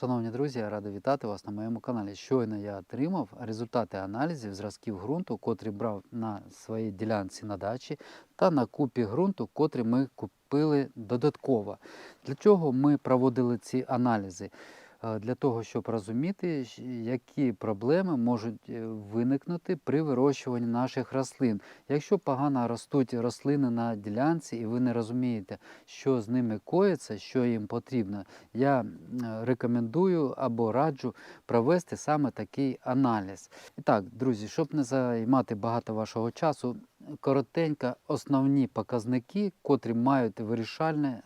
Шановні друзі, я радий вітати вас на моєму каналі. Щойно я отримав результати аналізів зразків ґрунту, котрі брав на своїй ділянці на дачі, та на купі ґрунту, котрі ми купили додатково. Для чого ми проводили ці аналізи? Е, Для того, щоб розуміти, які проблеми можуть е, виникнути при вирощуванні наших рослин. Якщо погано ростуть рослини на ділянці, і ви не розумієте, що з ними коїться, що їм потрібно, я е, рекомендую або раджу провести саме такий аналіз. І так, друзі, щоб не займати багато вашого часу, коротенько основні показники, котрі мають вирішальне.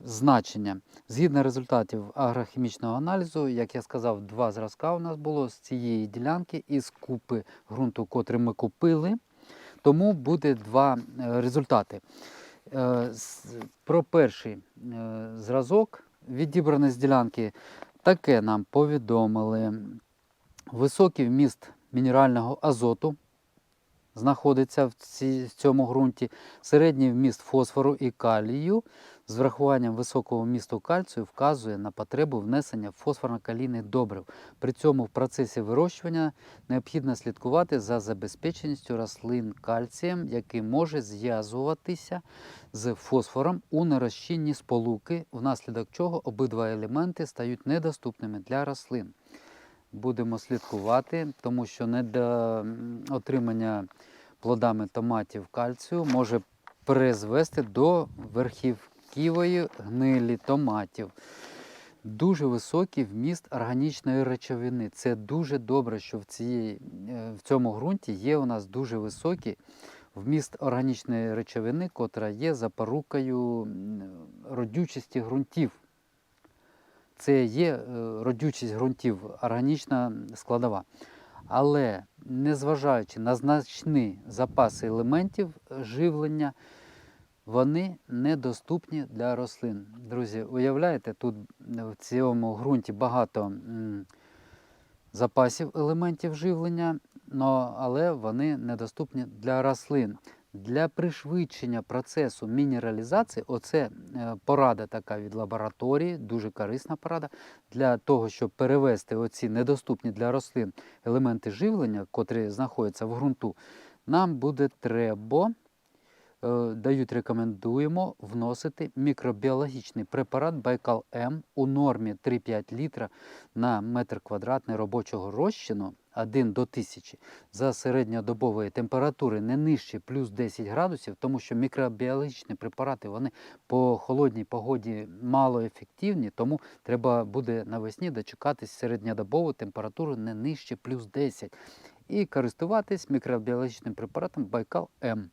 Значення. Згідно результатів агрохімічного аналізу, як я сказав, два зразка у нас було з цієї ділянки із купи ґрунту, котрий ми купили. Тому буде два е, результати. Е, Про перший е, зразок, відібраний з ділянки, таке нам повідомили. Високий вміст мінерального азоту знаходиться в цьому ґрунті, середній вміст фосфору і калію з врахуванням високого вмісту кальцію вказує на потребу внесення фосфорно-калійних добрив. При цьому в процесі вирощування необхідно слідкувати за забезпеченістю рослин кальцієм, який може зв'язуватися з фосфором у нерозчинні сполуки, внаслідок чого обидва елементи стають недоступними для рослин. Будемо слідкувати, тому що недоотримання плодами томатів кальцію може призвести до верхівківої гнилі томатів. Дуже високий вміст органічної речовини. Це дуже добре, що в, цієї, е, в цьому ґрунті є у нас дуже високий вміст органічної речовини, котра є запорукою родючості ґрунтів. Це є е, родючість ґрунтів, органічна складова. Але незважаючи на значні запаси елементів е, живлення, вони недоступні для рослин. Друзі, уявляєте, тут в цьому ґрунті багато запасів елементів живлення, але вони недоступні для рослин. Для пришвидшення процесу мінералізації, оце е, порада така від лабораторії, дуже корисна порада, для того, щоб перевести оці недоступні для рослин елементи живлення, котрі знаходяться в ґрунту, нам буде треба дають рекомендуємо вносити мікробіологічний препарат Байкал М у нормі 3-5 літра на метр квадратний робочого розчину 1 до 1000 за середньодобової температури не нижче плюс 10 градусів, тому що мікробіологічні препарати вони по холодній погоді мало ефективні, тому треба буде навесні дочекатись середньодобову температуру не нижче плюс 10 і користуватись мікробіологічним препаратом Байкал М.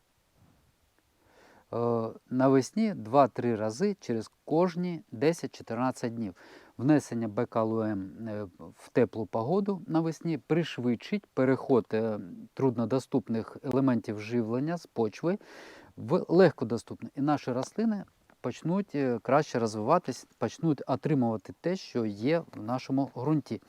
Е, Навесні 2-3 рази через кожні 10-14 днів. Внесення Байкалу е, в теплу погоду навесні пришвидшить переход е, труднодоступних елементів живлення з почви в легкодоступне. І наші рослини почнуть краще розвиватись, почнуть отримувати те, що є в нашому ґрунті.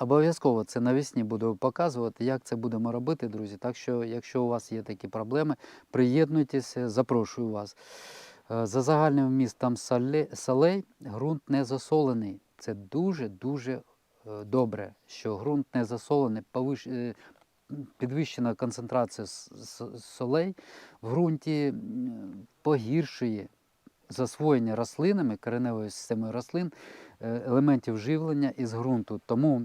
Обов'язково це навесні буду показувати, як це будемо робити, друзі. Так що, якщо у вас є такі проблеми, приєднуйтеся, запрошую вас. Е, За загальним вмістом соле- солей ґрунт не засолений. Це дуже-дуже е, добре, що ґрунт не засолений. Е, Підвищена концентрація солей в ґрунті погіршує засвоєння рослинами, кореневою системою рослин, е, елементів живлення із ґрунту. Тому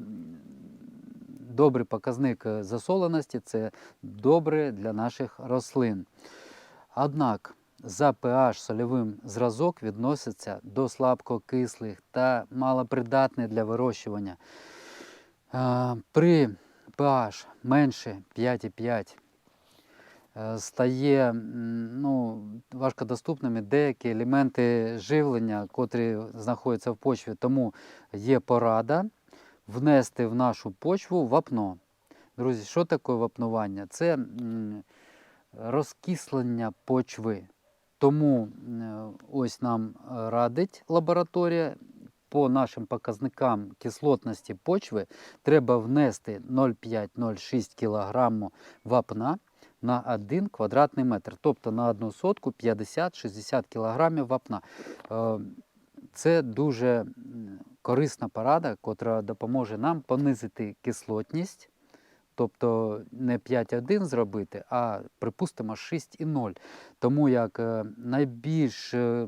добрий показник е, засоленості це добре для наших рослин. Однак за pH сольовим зразок відноситься до слабкокислих та малопридатний для вирощування. Е, При pH менше 5,5 е, стає м, ну, важкодоступними деякі елементи живлення, котрі знаходяться в почві. Тому є порада внести в нашу почву вапно. Друзі, що таке вапнування? Це розкислення почви. Тому ось нам е, радить лабораторія. По нашим показникам кислотності почви треба внести 0,5-0,6 кг вапна на 1 квадратний метр, тобто на одну сотку 50-60 кг вапна. Е, Це дуже корисна порада, котра допоможе нам понизити кислотність. Тобто не 5,1 зробити, а припустимо 6,0. Тому як е, найбільш е,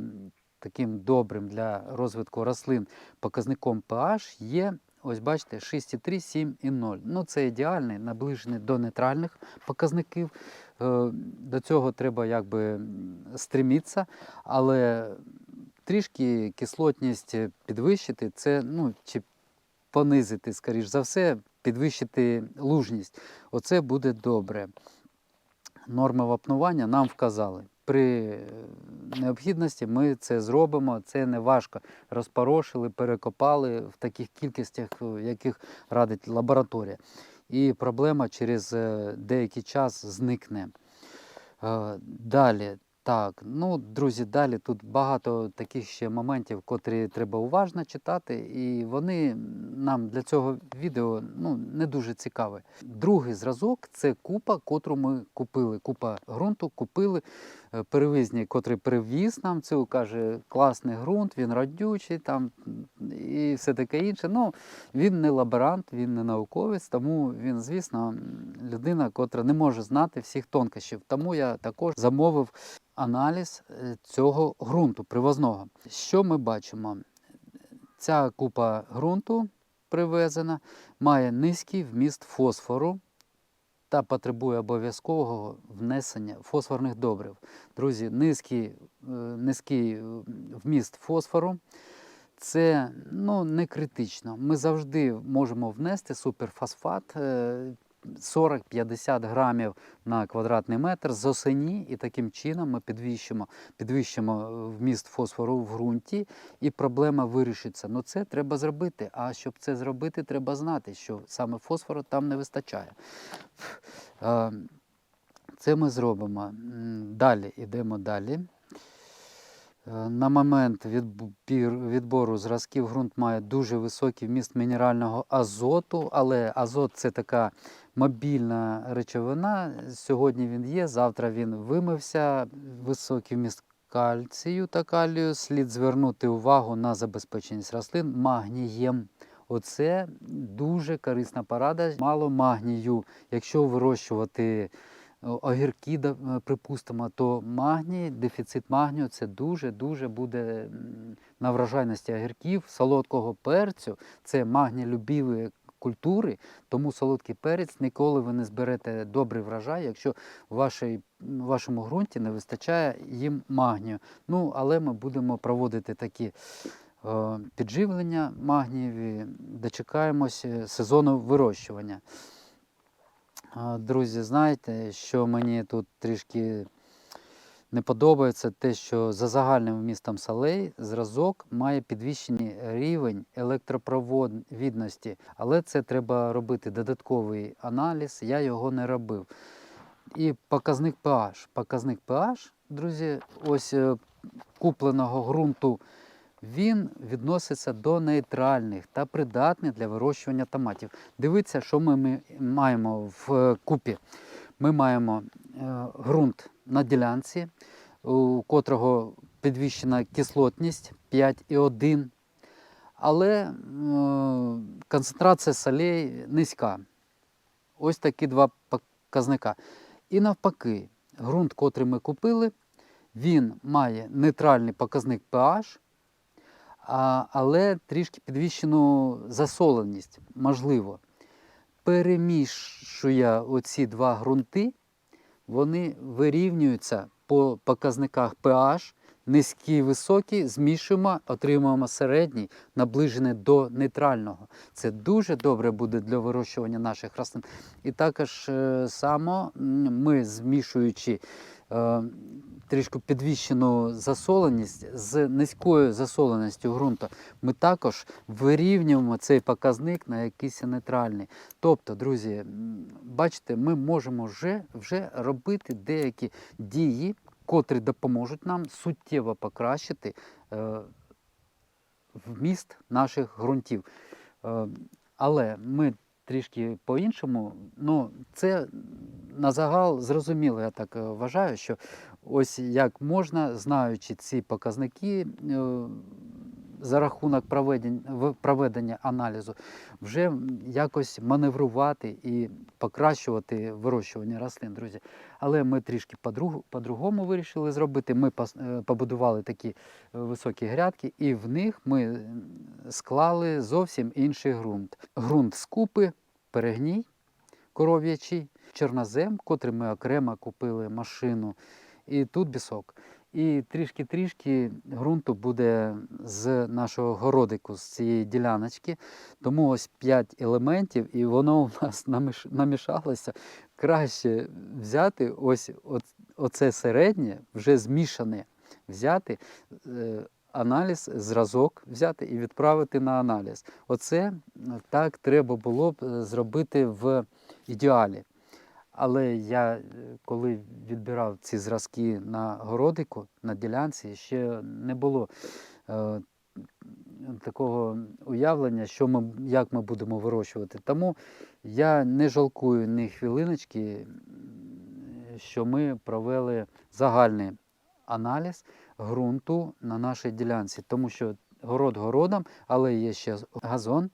таким добрим для розвитку рослин показником pH є, ось бачите, 6,3, 7,0. Ну це ідеальний, наближений до нейтральних показників. Е, До цього треба якби м, стремитися, але трішки кислотність підвищити, це ну, чи понизити, скоріш за все, підвищити лужність. Оце буде добре. Норми вапнування нам вказали. При е, необхідності ми це зробимо. Це не важко. Розпорошили, перекопали в таких кількостях, в яких радить лабораторія. І проблема через е, деякий час зникне. Е, Далі, так, ну, друзі, далі тут багато таких ще моментів, котрі треба уважно читати, і вони нам для цього відео ну, не дуже цікаві. Другий зразок це купа, котру ми купили. Купа ґрунту купили. Е, Перевізник, котрий привіз нам цю, каже, класний ґрунт, він родючий там і все таке інше. Ну, він не лаборант, він не науковець, тому він, звісно, людина, котра не може знати всіх тонкощів. Тому я також замовив аналіз е, цього ґрунту привозного. Що ми бачимо? Ця купа ґрунту привезена має низький вміст фосфору та потребує обов'язкового внесення фосфорних добрив. Друзі, низький, е, низький е, вміст фосфору це ну, не критично. Ми завжди можемо внести суперфосфат 40-50 грамів на квадратний метр з осені, і таким чином ми підвищимо, підвищимо е, вміст фосфору в ґрунті, і проблема вирішиться. Ну це треба зробити. А щоб це зробити, треба знати, що саме фосфору там не вистачає. Е, Це ми зробимо. Далі йдемо далі. Е, На момент відбору зразків ґрунт має дуже високий вміст мінерального азоту, але азот це така мобільна речовина. Сьогодні він є, завтра він вимився. Високий вміст кальцію та калію. Слід звернути увагу на забезпеченість рослин магнієм. Оце дуже корисна порада. Мало магнію. Якщо вирощувати огірки, е, припустимо, то магній, дефіцит магнію це дуже-дуже буде на врожайності огірків, солодкого перцю. Це магнілюбіві культури, тому солодкий перець ніколи ви не зберете добрий врожай, якщо в вашій, вашому ґрунті не вистачає їм магнію. Ну, але ми будемо проводити такі підживлення магнієві, дочекаємось е, сезону вирощування. Друзі, знаєте, що мені тут трішки не подобається, те, що за загальним вмістом солей зразок має підвищений рівень електропровідності, але це треба робити додатковий аналіз, я його не робив. І показник pH. Показник pH, друзі, ось е, купленого ґрунту, він відноситься до нейтральних та придатних для вирощування томатів. Дивіться, що ми, ми маємо в е, купі. Ми маємо е, ґрунт на ділянці, у котрого підвищена кислотність 5,1, але е, концентрація солей низька. Ось такі два показника. І навпаки, ґрунт, котрий ми купили, він має нейтральний показник pH, а, але трішки підвищену засоленість, можливо. Перемішує оці два ґрунти, вони вирівнюються по показниках pH, низький, високий, змішуємо, отримуємо середній, наближений до нейтрального. Це дуже добре буде для вирощування наших рослин. І також е, само ми, змішуючи е, трішки підвищену засоленість з низькою засоленістю ґрунту, ми також вирівнюємо цей показник на якийсь нейтральний. Тобто, друзі, бачите, ми можемо вже, вже робити деякі дії, котрі допоможуть нам суттєво покращити е, вміст наших ґрунтів. Е, але ми трішки по-іншому, ну це на загал зрозуміло, я так е, вважаю, що ось як можна, знаючи ці показники, за рахунок проведення, проведення аналізу вже якось маневрувати і покращувати вирощування рослин, друзі. Але ми трішки по-друг- по-другому вирішили зробити. Ми е, побудували такі е, високі грядки, і в них ми склали зовсім інший ґрунт. Ґрунт з купи, перегній коров'ячий, чорнозем, котрий ми окремо купили машину, і тут бісок. І трішки-трішки ґрунту буде з нашого городику, з цієї діляночки. Тому ось 5 елементів, і воно у нас намішалося. Краще взяти ось оце середнє, вже змішане, взяти е, аналіз, зразок взяти і відправити на аналіз. Оце так треба було б е, зробити в ідеалі. Але я, е, коли відбирав ці зразки на городику, на ділянці, ще не було е, такого уявлення, що ми, як ми будемо вирощувати. Тому я не жалкую ні хвилиночки, що ми провели загальний аналіз ґрунту на нашій ділянці, тому що город городом, але є ще газон,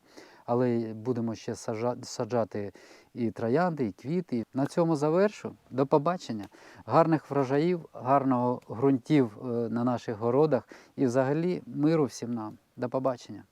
але будемо ще саджати і троянди, і квіти. На цьому завершу. До побачення. Гарних врожаїв, гарного ґрунтів е, на наших городах і взагалі миру всім нам. До побачення.